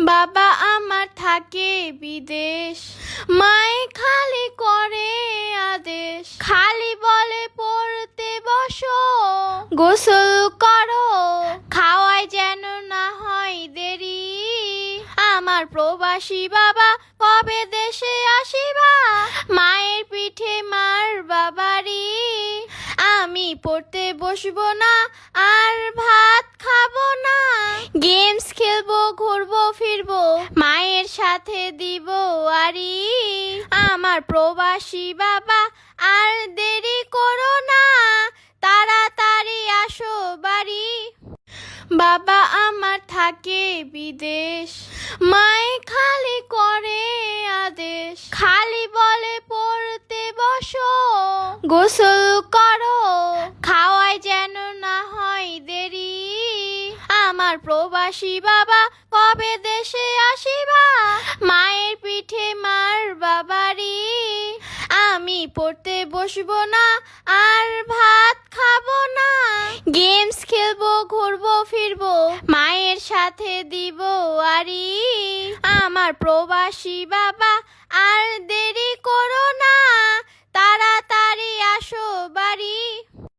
বাবা আমার থাকে বিদেশ। মায়ে খালি করে আদেশ। খালি বলে পড়তে বসো। গোসল করো। খাওয়ায় যেন না হয় দেরি। আমার প্রবাসী বাবা কবে দেশে আসিবা? মায়ের পিঠে মার বাবারি। আমি পড়তে বসবো না, আর গেমস খেলব, ঘুরবো, ফিরবো। মায়ের সাথে দিব আরি আমার প্রবাসী বাবা আর দেরি করো না, তাড়াতাড়ি আসো বাড়ি। বাবা আমার থাকে বিদেশ, মায়ে খালি করে আদেশ। খালি বলে পড়তে বসো, গোসল করো। আমার প্রবাসী বাবা কবে দেশে আসিবা? মায়ের পিঠে মার বাবারি। আমি পড়তে বসবো না, আর ভাত খাব না। গেমস খেলব, ঘুরবো, ফিরবো, মায়ের সাথে দিব আরি। আমার প্রবাসী বাবা